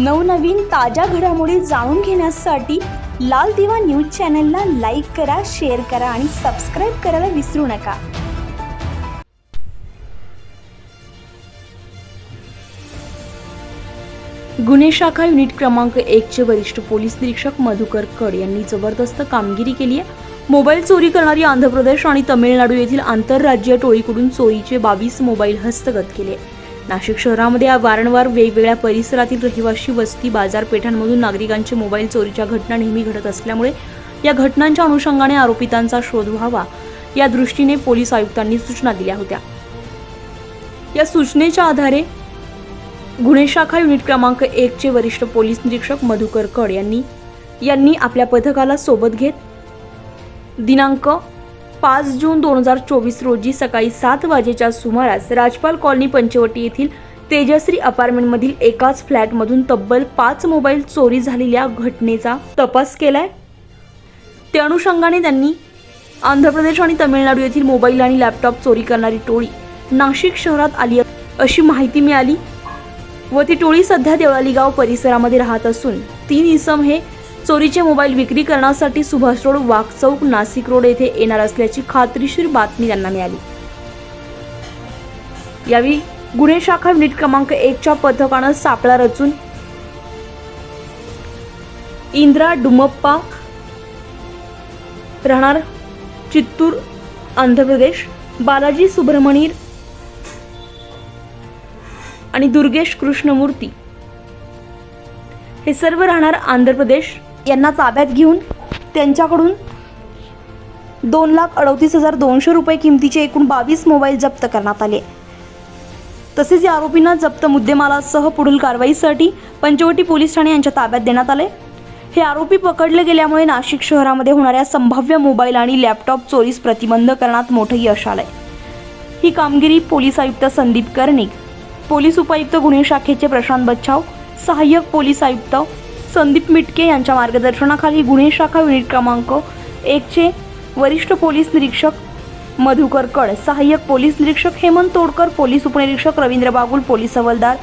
नवनवीन ताज्या घडामोडी जाणून घेण्यासाठी लाल दिवा न्यूज चॅनलला लाईक करा शेअर करा आणि सबस्क्राईब करायला विसरू नका. गुन्हे शाखा युनिट क्रमांक एकचे वरिष्ठ पोलीस निरीक्षक मधुकर कड यांनी जबरदस्त कामगिरी केली आहे. मोबाईल चोरी करणारी आंध्र प्रदेश आणि तमिळनाडू येथील आंतरराज्यीय टोळीकडून चोरीचे बावीस मोबाईल हस्तगत केले. नाशिक शहरामध्ये वारंवार वेगवेगळ्या परिसरातील रहिवासी वस्ती बाजारपेठांमधून नागरिकांचे मोबाईल चोरीच्या घटना नेहमी घडत असल्यामुळे या घटनांच्या अनुषंगाने आरोपितांचा शोध व्हावा. या दृष्टीने पोलीस आयुक्तांनी सूचना दिल्या होत्या. या सूचनेच्या आधारे गुन्हे शाखा युनिट क्रमांक एकचे वरिष्ठ पोलीस निरीक्षक मधुकर कड यांनी यांनी आपल्या पथकाला सोबत घेत दिनांक पाच जून दोन हजार चोवीस रोजी सकाळी सात वाजेच्या सुमारास राजपाल कॉलनी पंचवटी येथील तेजश्री अपार्टमेंटमधील एकाच फ्लॅटमधून तब्बल पाच मोबाईल चोरी झालेल्या घटनेचा तपास केलाय. त्या अनुषंगाने त्यांनी आंध्र प्रदेश आणि तमिळनाडू येथील मोबाईल आणि लॅपटॉप चोरी करणारी टोळी नाशिक शहरात आली अशी माहिती मिळाली व ती टोळी सध्या देवळालीगाव परिसरामध्ये राहत असून तीन इसम हे चोरीचे मोबाईल विक्री करण्यासाठी सुभाष रोड वाघ चौक नाशिक रोड येथे येणार असल्याची खात्रीशीर बातमी त्यांना मिळाली. यावेळी गुन्हे शाखा युनिट क्रमांक एकच्या पथकानं सापळा रचून इंद्रा डुमप्पा राहणार चित्तूर आंध्र प्रदेश बालाजी सुब्रमणीर आणि दुर्गेश कृष्णमूर्ती. हे सर्व राहणार आंध्र प्रदेश यांना ताब्यात घेऊन त्यांच्याकडून दोन लाख अडतीस हजार दोनशे रुपये किमतीचे एकूण बावीस मोबाईल जप्त करण्यात आले. तसेच या आरोपींना जप्त मुद्देमालासह पुढील कारवाईसाठी पंचवटी पोलीस ठाणे यांच्या ताब्यात देण्यात आले. हे आरोपी पकडले गेल्यामुळे नाशिक शहरामध्ये होणाऱ्या संभाव्य मोबाईल आणि लॅपटॉप चोरीस प्रतिबंध करण्यात मोठं यश आलंय. ही कामगिरी पोलीस आयुक्त संदीप कर्णिक पोलीस उपायुक्त गुन्हे शाखेचे प्रशांत बच्छाव सहाय्यक पोलीस आयुक्त संदीप मिटके यांच्या मार्गदर्शनाखाली गुन्हे शाखा युनिट क्रमांक एकचे वरिष्ठ पोलीस निरीक्षक मधुकर कड सहाय्यक पोलीस निरीक्षक हेमंत तोडकर पोलीस उपनिरीक्षक रवींद्र बागुल पोलीस हवालदार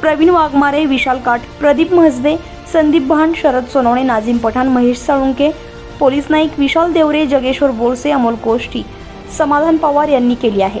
प्रवीण वाघमारे विशाल काठ प्रदीप म्हसदे संदीप भान शरद सोनवणे नाझीम पठाण महेश साळुंके पोलीस नाईक विशाल देवरे जगेश्वर बोरसे अमोल कोष्टी समाधान पवार यांनी केली आहे.